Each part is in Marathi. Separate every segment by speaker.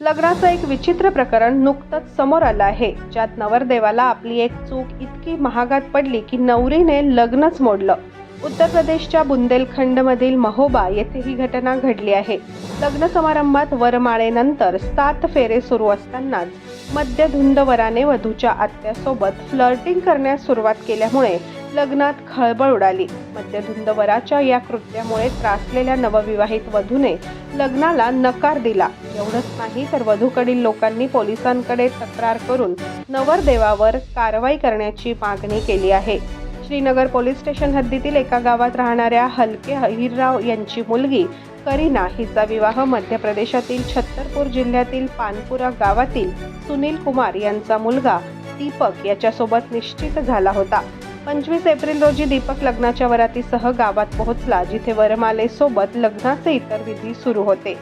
Speaker 1: लग्नाचं एक विचित्र प्रकरण नुकतंच समोर आलं आहे. ज्यात नवरदेवाला आपली एक चूक इतकी महागात पडली की नवरीने लग्नच मोडलं. उत्तर प्रदेशच्या बुंदेलखंडमधील महोबा येथे ही घटना घडली आहे. लग्न समारंभात वरमाळेनंतर सात फेरे सुरू असतानाच मद्यधुंद वराने वधूच्या आत्यासोबत फ्लर्टिंग करण्यास सुरुवात केल्यामुळे लग्नात खळबळ उडाली. मद्यधुंद वराच्या या कृत्यामुळे त्रासलेल्या नवविवाहित वधूने लग्नाला नकार दिला. एवढंच नाही तर वधूकडील लोकांनी पोलिसांकडे तक्रार करून नवरदेवावर कारवाई करण्याची मागणी केली आहे. श्रीनगर पोलीस स्टेशन हद्दीतील एका गावात राहणाऱ्या हलके अहिरराव यांची मुलगी करीना हिचा विवाह मध्य प्रदेशातील छत्तरपूर जिल्ह्यातील पानपुरा गावातील सुनील कुमार यांचा मुलगा दीपक याच्यासोबत निश्चित झाला होता. पंचवीस एप्रिल रोजी दीपक लग्नाच्या वरातीसह गावात पोहोचला जिथे वरमालेसोबत लग्नाचे इतर विधी सुरू होते.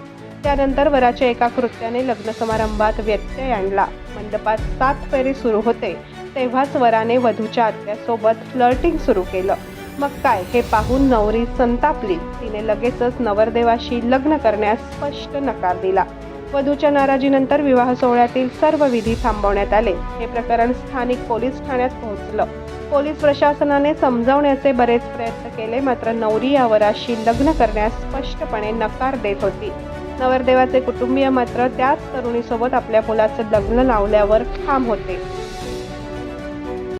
Speaker 1: त्यानंतर वराच्या एका कृत्याने लग्न समारंभात व्यत्यय आणला. मंडपात सात फेरे सुरू होते. तेव्हाच वराने वधूच्या आत्यासोबत फ्लर्टिंग सुरू केलं. मग काय हे पाहून नवरी संतापली. तिने लगेचच नवरदेवाशी लग्न करण्यास स्पष्ट नकार दिला. वधूच्या नाराजीनंतर विवाह सोहळ्यातील सर्व विधी थांबवण्यात आले. हे प्रकरण स्थानिक पोलीस ठाण्यात पोहोचलं. पोलीस प्रशासनाने समजावण्याचे बरेच प्रयत्न केले मात्र नवरी या वराशी लग्न करण्यास स्पष्टपणे नकार देत होती. नवरदेवाचे कुटुंबीय मात्र त्याच तरुणीसोबत आपल्या मुलाचं लग्न लावल्यावर ठाम होते.